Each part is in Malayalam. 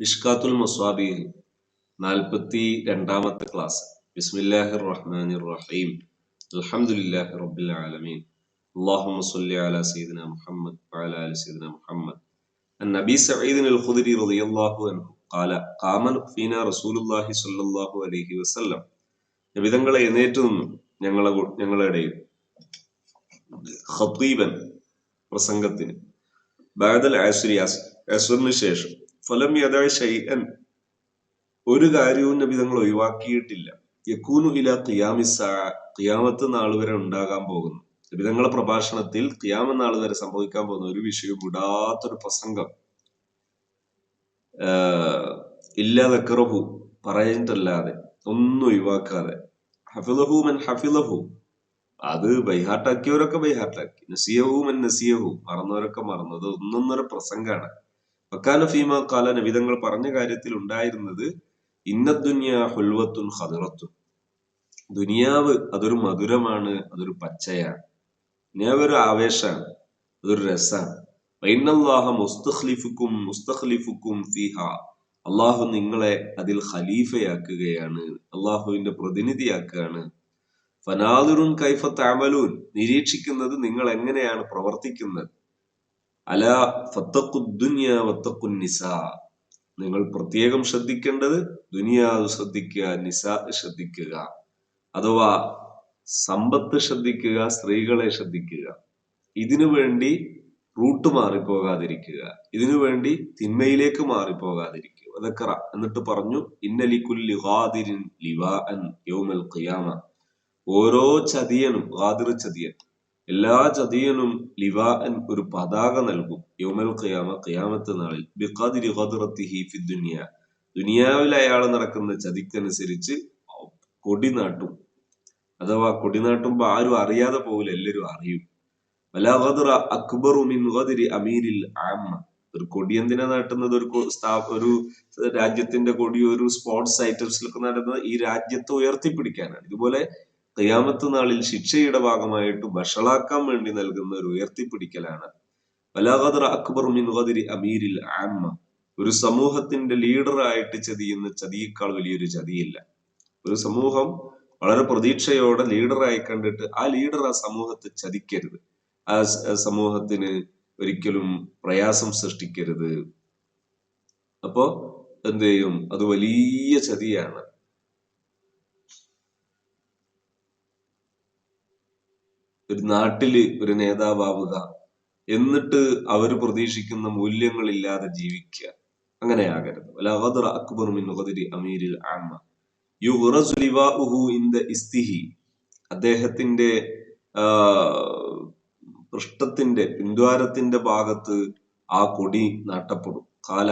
മിഷ്കാത്തുൽ മസ്വാബിയിൽ നാൽപ്പത്തി രണ്ടാമത്തെ ക്ലാസ് ബിസ്മില്ലാഹിർ റഹ്മാനിർ റഹീം അൽഹംദുലില്ലാഹി റബ്ബിൽ ആലമീൻ اللهم صل على سيدنا محمد وعلى ال سيدنا محمد عن ابي سعيد الخدري رضي الله عنه قال قام فينا رسول الله صلى الله عليه وسلم നബിതങ്ങളെ എഴുന്നേറ്റ് നിന്നു ഞങ്ങളെ കൂ- ഞങ്ങളുടെ ഇടയിൽ ഖത്തീബൻ പ്രസംഗത്തിന് ബാദൽ ആസുരി അസുറിന് ശേഷം ഫലം യഥാ ഷൈഅൻ ഒരു കാര്യവും നബി തങ്ങൾ ഒഴിവാക്കിയിട്ടില്ല. യക്കൂനു ഇല ഖിയാമിസ ഖിയാമത്ത് നാൾ വരെ ഉണ്ടാകാൻ പോകുന്നു. നബി തങ്ങളെ പ്രഭാഷണത്തിൽ ഖിയാമ നാൾ വരെ സംഭവിക്കാൻ പോകുന്ന ഒരു വിഷയം വിടാത്തൊരു പ്രസംഗം. ഇല്ലാ ഇല്ലാതക്കറഹു പറഞ്ഞിട്ടല്ലാതെ ഒന്നും ഒഴിവാക്കാതെ. ഹഫിലഹു മൻ ഹഫിലഹു അത് ബൈഹാട്ടാക്കിയവരൊക്കെ ബൈഹാട്ടാക്കി നസിയഹു മൻ നസിയഹു. മറന്നവരൊക്കെ മറന്നു. അത് ഒന്നൊന്നര പ്രസംഗാണ് വക്കാന ഫീമ കാല നബിതങ്ങൾ പറഞ്ഞ കാര്യത്തിൽ ഉണ്ടായിരുന്നത് ഇന്നദ്ദുന്യ ഹുൽവത്തുൻ ഹദിറത്തുൻ ദുനിയാവ് അതൊരു മധുരമാണ് അതൊരു പച്ചയാണ്. ദുനിയാവ് ഒരു ആവേശമാണ് അതൊരു വൈനല്ലാഹ മുസ്തഖ്ലിഫുക്കും മുസ്തഖ്ലിഫുക്കും ഫിഹ. അള്ളാഹു നിങ്ങളെ അതിൽ ഖലീഫയാക്കുകയാണ് അള്ളാഹുവിന്റെ പ്രതിനിധിയാക്കുകയാണ്. ഫനാദിറുൻ കൈഫ താമലൂൻ നിരീക്ഷിക്കുന്നത് നിങ്ങൾ എങ്ങനെയാണ് പ്രവർത്തിക്കുന്നത്? അല ഫത്തഖുദ്ദുന്യ വത്തഖുൻ നിസാ. നിങ്ങൾ പ്രത്യേകം ശ്രദ്ധിക്കേണ്ടത് ദുനിയാവ് ശ്രദ്ധിക്കുക നിസ ശ്രദ്ധിക്കുക. അഥവാ സമ്പത്ത് ശ്രദ്ധിക്കുക സ്ത്രീകളെ ശ്രദ്ധിക്കുക. ഇതിനു വേണ്ടി റൂട്ട് മാറിപ്പോകാതിരിക്കുക. ഇതിനു വേണ്ടി തിന്മയിലേക്ക് മാറിപ്പോകാതിരിക്കുക. അതൊക്കെ എന്നിട്ട് പറഞ്ഞു ഇന്നലിക്കുല്ലി ഖിയാമ. ഓരോ ചതിയനും ചതിയൻ. എല്ലാ ചതിയനും ലിവാൻ ഒരു പതാക നൽകും യൗമൽ ഖിയാമ ഖിയാമത്ത് നാളിൽ. ബിഖാദിരി ഖദ്റത്തിഹി ദുനിയ. ദുനിയാവിൽ അയാൾ നടക്കുന്ന ചതിക്കനുസരിച്ച് കൊടി നാട്ടും അഥവാ കൊടി നാട്ടുമ്പോ ആരും അറിയാതെ പോകില്ല എല്ലാവരും അറിയും. വലാ ഖദ്റ അക്ബറു മിൻ ഖദ്രി അമീരിൽ ആമ്മ ഒരു കൊടി എന്തിനാ നാട്ടുന്നത്? ഒരു ഒരു രാജ്യത്തിന്റെ കൊടി ഒരു സ്പോർട്സ് ഐറ്റംസിലൊക്കെ നടന്നത് ഈ രാജ്യത്തെ ഉയർത്തിപ്പിടിക്കാനാണ്. ഇതുപോലെ ഖിയാമത്ത് നാളിൽ ശിക്ഷയുടെ ഭാഗമായിട്ട് വഷളാക്കാൻ വേണ്ടി നൽകുന്ന ഒരു ഉയർത്തിപ്പിടിക്കലാണ്. വലാ അക്ബർ അക്ബറു മിൻ ഖദരി അമീരിൽ ആമ്മ ഒരു സമൂഹത്തിന്റെ ലീഡറായിട്ട് ചതിയുന്ന ചതിയേക്കാൾ വലിയൊരു ചതിയില്ല. ഒരു സമൂഹം വളരെ പ്രതീക്ഷയോടെ ലീഡറായി കണ്ടിട്ട് ആ ലീഡർ ആ സമൂഹത്തെ ചതിക്കരുത്. ആ സമൂഹത്തിന് ഒരിക്കലും പ്രയാസം സൃഷ്ടിക്കരുത്. അപ്പോ എന്ത് ചെയ്യും? അത് വലിയ ചതിയാണ്. ഒരു നാട്ടിൽ ഒരു നേതാവാവുക എന്നിട്ട് അവർ പ്രതീക്ഷിക്കുന്ന മൂല്യങ്ങളില്ലാതെ ജീവിക്കുക. അങ്ങനെയാകരുത്. വലാ ഖദ്റ അക്ബറു മിൻ ഖദ്രി അമീരിൽ ആമ്മ യുഗ്റസു ലിവാഉഹു ഇൻദ ഇസ്തിഹി. അദ്ദേഹത്തിന്റെ പൃഷ്ഠത്തിന്റെ പിന്ദ്വാരത്തിന്റെ ഭാഗത്ത് ആ കൊടി നാട്ടപ്പെടും. കാല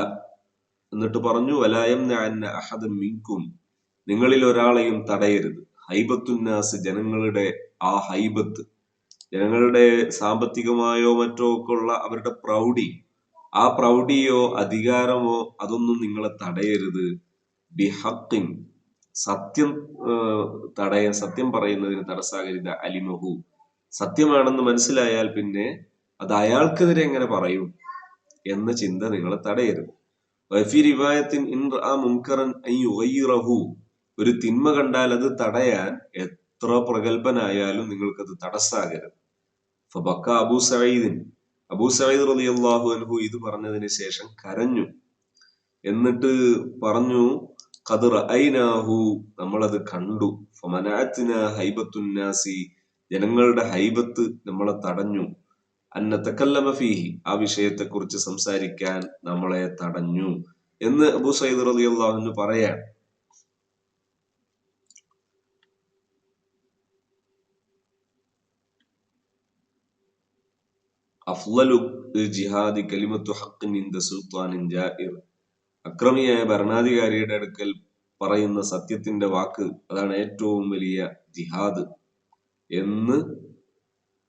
എന്നിട്ട് പറഞ്ഞു വലായം അഹദം മിങ്കും നിങ്ങളിൽ ഒരാളെയും തടയരുത്. ഹൈബത്തുന്നാസ് ജനങ്ങളുടെ ആ ഹൈബത്ത് ജനങ്ങളുടെ സാമ്പത്തികമായോ മറ്റോ ഒക്കെ ഉള്ള അവരുടെ പ്രൗഢി. ആ പ്രൗഢിയോ അധികാരമോ അതൊന്നും നിങ്ങളെ തടയരുത്. ബിഹക്കിൻ സത്യം തടയ സത്യം പറയുന്നതിന് തടസ്സാകരുത് അലിമഹു. സത്യമാണെന്ന് മനസ്സിലായാൽ പിന്നെ അത് അയാൾക്കെതിരെ എങ്ങനെ പറയും എന്ന ചിന്ത നിങ്ങളെ തടയരുത്. വഫി റിവായത്തിൻ ഇൻ റഅ മുൻകറൻ യുഗയ്യിറഹു ഒരു തിന്മ കണ്ടാൽ അത് തടയാൻ എത്ര പ്രഗത്ഭനായാലും നിങ്ങൾക്കത് തടസ്സാകരുത്. ഫബക്ക അബൂ സഈദിൻ. അബൂ സഈദ് റളിയല്ലാഹു അൻഹു ഇത് പറഞ്ഞതിന് ശേഷം കരഞ്ഞു. എന്നിട്ട് പറഞ്ഞു ഖദർ ഐനാഹു നമ്മളത് കണ്ടു. ഫമനാത്തിന ഹൈബത്തുന്നാസി ജനങ്ങളുടെ ഹൈബത്ത് നമ്മളെ തടഞ്ഞു. അന്ന തക്കല്ലമ ഫീഹി. ആ വിഷയത്തെക്കുറിച്ച് സംസാരിക്കാൻ നമ്മളെ തടഞ്ഞു. എന്ന് അബൂ സയ്യിദ് റളിയല്ലാഹു അൻഹു പറയാൻ അഫ്ളലു ജിഹാദി കലിമത്തു ഇൻദ സുൽത്താനിൻ ജാഇർ. അക്രമിയായ ഭരണാധികാരിയുടെ അടുക്കൽ പറയുന്ന സത്യത്തിന്റെ വാക്ക് അതാണ് ഏറ്റവും വലിയ ജിഹാദ് എന്ന്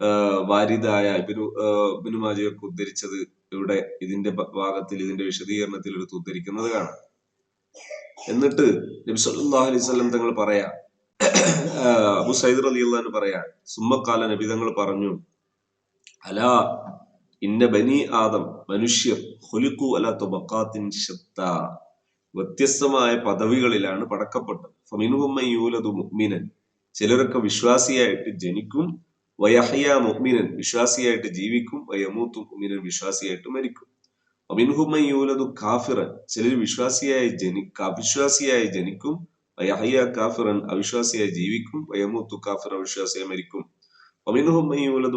വാരിതായ വാരിദായ ഇബിനു ആഹ് ഇബ്നു മാജയൊക്കെ ഉദ്ധരിച്ചത് ഇവിടെ ഇതിന്റെ ഭാഗത്തിൽ ഇതിന്റെ വിശദീകരണത്തിൽ എടുത്ത് ഉദ്ധരിക്കുന്നത് കാണാം. എന്നിട്ട് നബി സല്ലല്ലാഹു അലൈഹി വസല്ലം തങ്ങൾ പറയാ അബു സൈദ് റളിയല്ലാഹു അൻഹു പറയാ സുമ്മക്കാല നബി തങ്ങൾ പറഞ്ഞു അലാ ഇന്ന ബനി ആദം മനുഷ്യർ ഹുലിക്കു അല തുബക്കാത്തിൻ ശത്ത വ്യത്യസ്തമായ പദവികളിലാണ് പടക്കപ്പെട്ടത്. ഫമിനുഹമ്മയൂലതു മുഹ്മിനൻ ചിലരൊക്കെ വിശ്വാസിയായിട്ട് ജനിക്കും. വയഹയ മുഹ്മിനൻ വിശ്വാസിയായിട്ട് ജീവിക്കും. വയമൂത്തു മുഹ്മിനൻ വിശ്വാസിയായിട്ട് മരിക്കും. അമിൻഹുമയൂലതു കാഫിറൻ. ചിലർ വിശ്വാസിയായി ജനി അവിശ്വാസിയായി ജനിക്കും. വയഹയ കാഫിറൻ അവിശ്വാസിയായി ജീവിക്കും. വയമൂത്തു കാഫിർ അവിശ്വാസിയായി മരിക്കും.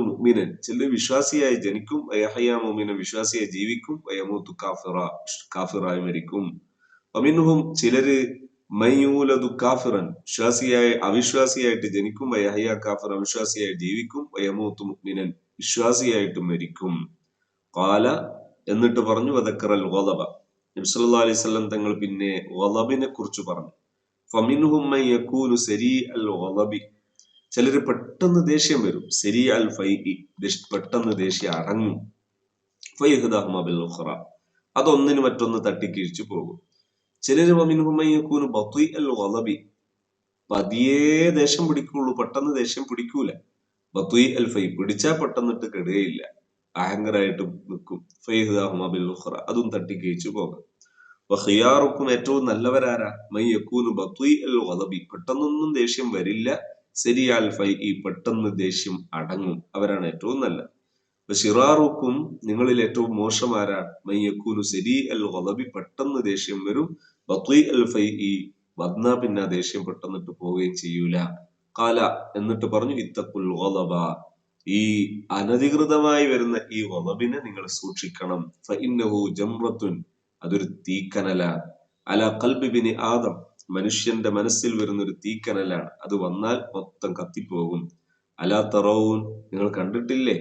മുഅ്മിനൻ ചില വിശ്വാസിയായി ജനിക്കും. മുഅ്മിനൻ വിശ്വാസിയായി ജീവിക്കും. വയമൂത്തു കാഫിറ കാഫിറായി മരിക്കും. അമിനുഹും ചിലര് മയൂലതു കാഫിറൻ വിശ്വാസിയായി അവിശ്വാസിയായിട്ട് ജനിക്കും. വയഹയ കാഫിർ അവിശ്വാസിയായി ജീവിക്കും. വയമൂത്തു മുഅ്മിനൻ വിശ്വാസിയായിട്ട് മരിക്കും. കാല എന്നിട്ട് പറഞ്ഞു വദക്കറൽ ഗളബ നബി സല്ലല്ലാഹു അലൈഹി സ്വലം തങ്ങൾ പിന്നെ ഗളബിനെ കുറിച്ച് പറഞ്ഞു. ഫമിൻഹും സരീ അൽ ഗളബി ചിലര് പെട്ടെന്ന് ദേഷ്യം വരും. സെരിയാൽ ഫൈഹി പെട്ടെന്ന് ദേഷ്യം അടങ്ങും. ഫൈഹുദാഹുമ ബിൽ ഉഖറ അതൊന്നിന് മറ്റൊന്ന് തട്ടിക്കിഴിച്ചു പോകും. ചിലർ ഗളബി പതിയേ ദേഷ്യം പിടിക്കുള്ളൂ. പെട്ടെന്ന് ദേഷ്യം പിടിക്കൂല. ബത്വി അൽ ഫൈ പിടിച്ചാൽ പെട്ടെന്നിട്ട് കെടുകയില്ല. അഹങ്കരായിട്ട് നിൽക്കും ഫൈഹുദാഹുമ ബിൽ ഉഖറ അതും തട്ടിക്കിഴിച്ചു പോകും. ഖിയാറുക്കും ഏറ്റവും നല്ലവരാരാ? മൈ യക്കൂനു ബത്വി അൽ ഗളബി പെട്ടെന്നൊന്നും ദേഷ്യം വരില്ല. സെരിയാൽ ഫൈ ഈ പെട്ടെന്ന് ദേഷ്യം അടങ്ങും. അവരാണ് ഏറ്റവും നല്ലത്. ഷിറാറുക്കും നിങ്ങളിൽ ഏറ്റവും മോശം ആരാണ് മയ്യക്കൂനു സെരി അൽ ഗളബി പെട്ടെന്ന് ദേഷ്യം വരും. ബക്വി അൽ ഫൈ ഈ വന്ന പിന്നെ ദേഷ്യം പെട്ടെന്നിട്ട് പോവുകയും ചെയ്യൂല. കാല എന്നിട്ട് പറഞ്ഞു ഇത്തക്കുൽ ഗളബ ഈ അനധികൃതമായി വരുന്ന ഈ വളബിനെ നിങ്ങൾ സൂക്ഷിക്കണം. ഫഇന്നഹു ജംറത്തുൻ. അതൊരു തീക്കനല അല കൽബിബിന് ആദം. മനുഷ്യന്റെ മനസ്സിൽ വരുന്ന ഒരു തീക്കനലാണ്. അത് വന്നാൽ മൊത്തം കത്തിപ്പോകും. അലാ തറവും നിങ്ങൾ കണ്ടിട്ടില്ലേ?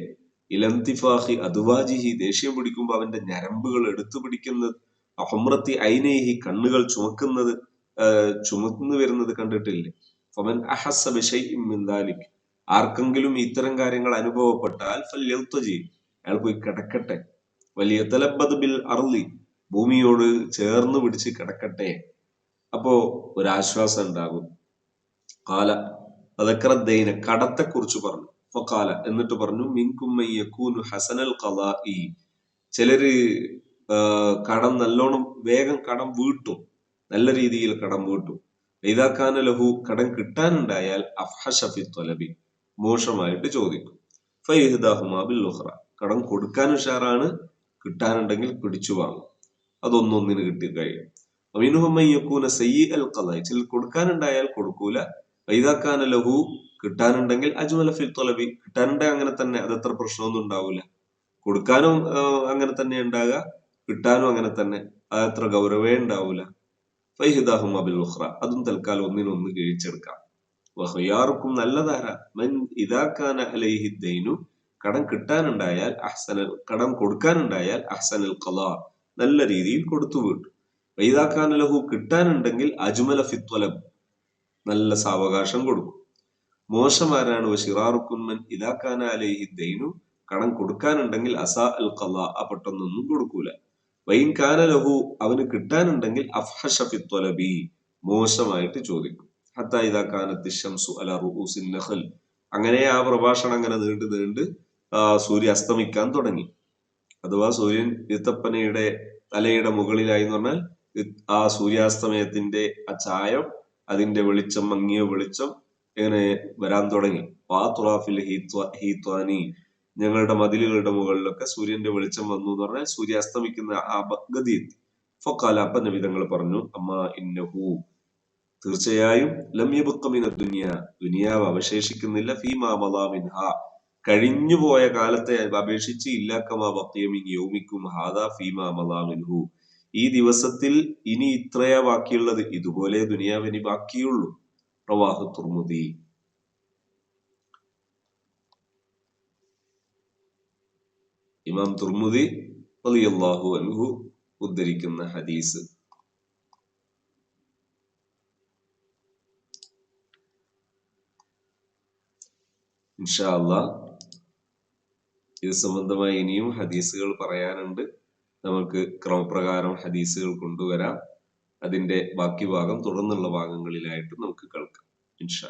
ഇലന്തിഫാഹി അതുവാജിഹി ദേഷ്യം പിടിക്കുമ്പോൾ അവന്റെ ഞരമ്പുകൾ എടുത്തു പിടിക്കുന്നത് അഹമ്രത്തി ഐനേഹി കണ്ണുകൾ ചുമക്കുന്നത് ചുമന്നു വരുന്നത് കണ്ടിട്ടില്ലേ? ഫമൻ അഹസ ബിഷൈഇൻ ആർക്കെങ്കിലും ഇത്തരം കാര്യങ്ങൾ അനുഭവപ്പെട്ടാൽ ഫല്യൗത്തജി അയാൾ പോയി കിടക്കട്ടെ. വലിയ തലബദ് ബിൽ അർലി ഭൂമിയോട് ചേർന്ന് പിടിച്ച് കിടക്കട്ടെ. അപ്പോ ഒരാശ്വാസം ഉണ്ടാകും. കാല അതക്രദ്ദൈന കടത്തെ കുറിച്ച് പറഞ്ഞു. ഫക്കാല എന്നിട്ട് പറഞ്ഞു മിൻകുമ്മയ്യൂനു ഹസനൽ കലാഇ ചിലര് കടം നല്ലോണം വേഗം കടം വീട്ടും. നല്ല രീതിയിൽ കടം വീട്ടും. കാന ലഹു കടം കിട്ടാനുണ്ടായാൽ അഫ്ഹഷഫി തൊലബി മോശമായിട്ട് ചോദിക്കും. ഫൈഹിദാഹുമാബിൽ ലുഹ്റ കടം കൊടുക്കാൻ ഉഷാറാണ് കിട്ടാനുണ്ടെങ്കിൽ പിടിച്ചു വാങ്ങും. അതൊന്നൊന്നിന് കിട്ടി കഴിയും ചില കൊടുക്കാനുണ്ടായാൽ കൊടുക്കൂല. വൈദാക്കാന ലഹു കിട്ടാനുണ്ടെങ്കിൽ അജ്മല ഫിൽ തൊലബി. കിട്ടാനുണ്ടെങ്കിൽ അങ്ങനെ തന്നെ അത് അത്ര പ്രശ്നമൊന്നും ഉണ്ടാവില്ല കൊടുക്കാനും അങ്ങനെ തന്നെ ഉണ്ടാകുക കിട്ടാനും അങ്ങനെ തന്നെ അതത്ര ഗൗരവേ ഉണ്ടാവൂല. ഫൈഹിദാഹും അബിൽ ഉഖ്ര അതും തൽക്കാലം ഒന്നിനൊന്ന് കിഴിച്ചെടുക്കാം. വഹയാർക്കും നല്ലതാര. മൻ ഇതാക്കാന അലൈഹി ദൈനു കടം കിട്ടാനുണ്ടായാൽ അഹ്സനൽ കടം കൊടുക്കാനുണ്ടായാൽ അഹ്സനൽ ഖലാ നല്ല രീതിയിൽ കൊടുത്തു വീട്ടു. വൈദാക്കാൻ ലഹു കിട്ടാനുണ്ടെങ്കിൽ അജ്മല ഫിത്വലം നല്ല സാവകാശം കൊടുക്കും. മോശമാരാണ് വഷിറാറുക്കുന്നൻ ഇതാക്കാന അലൈഹി ദൈനു കടം കൊടുക്കാനുണ്ടെങ്കിൽ അസാ അൽ ഖല ആ പെട്ടെന്നൊന്നും കൊടുക്കൂല. വൈൻ കാന ലഹു അവന് കിട്ടാനുണ്ടെങ്കിൽ അഫ്ഹഷ ഫിത്വലബി മോശമായിട്ട് ചോദിക്കും. ഹത്ത ഇതാക്കാനത്തി ഷംസു അല റുഊസിൻ നഖൽ. അങ്ങനെ ആ പ്രഭാഷണം അങ്ങനെ നീണ്ടു നീണ്ട് സൂര്യ അസ്തമിക്കാൻ തുടങ്ങി. അഥവാ സൂര്യൻ ഈത്തപ്പനയുടെ തലയുടെ മുകളിലായി എന്ന് പറഞ്ഞാൽ ആ സൂര്യാസ്തമയത്തിന്റെ ആ ചായം അതിന്റെ വെളിച്ചം മങ്ങിയ വെളിച്ചം ഇങ്ങനെ വരാൻ തുടങ്ങി. വാത്തുറാഫിൽ ഹീത്വാനി ഞങ്ങളുടെ മതിലുകളുടെ മുകളിലൊക്കെ സൂര്യന്റെ വെളിച്ചം വന്നു എന്ന് പറഞ്ഞാൽ സൂര്യാസ്തമിക്കുന്ന ആ ഗതി എത്തി. ഫൊക്കാല അപ്പ നബിതങ്ങൾ പറഞ്ഞു അമ്മ ഇന്നഹു. തീർച്ചയായും ലമ്യബുക്കമിന ദുനിയ. ദുനിയാവ് അവശേഷിക്കുന്നില്ല ഫീമാ കഴിഞ്ഞുപോയ കാലത്തെ അപേക്ഷിച്ച് ഇല്ലാക്കമാ ബക്കിയമിൻ യോമിക്കും ഹാദാ ഫീമാ മലാമിൻഹു ഈ ദിവസത്തിൽ ഇനി ഇത്രയാ ബാക്കിയുള്ളത്. ഇതുപോലെ ദുനിയാവ് ഇനി ബാക്കിയുള്ളൂ. പ്രവാഹു തുർമുദി. ഇമാം തുർമുദി അലിയല്ലാഹു അൻഹു ഉദ്ധരിക്കുന്ന ഹദീസ്. ഇൻഷാ ഇത് സംബന്ധമായി ഇനിയും ഹദീസുകൾ പറയാനുണ്ട്. നമുക്ക് ക്രമപ്രകാരം ഹദീസുകൾ കൊണ്ടുവരാം. അതിന്റെ ബാക്കി ഭാഗം തുടർന്നുള്ള ഭാഗങ്ങളിലായിട്ട് നമുക്ക് കേൾക്കാം. ഇൻഷാ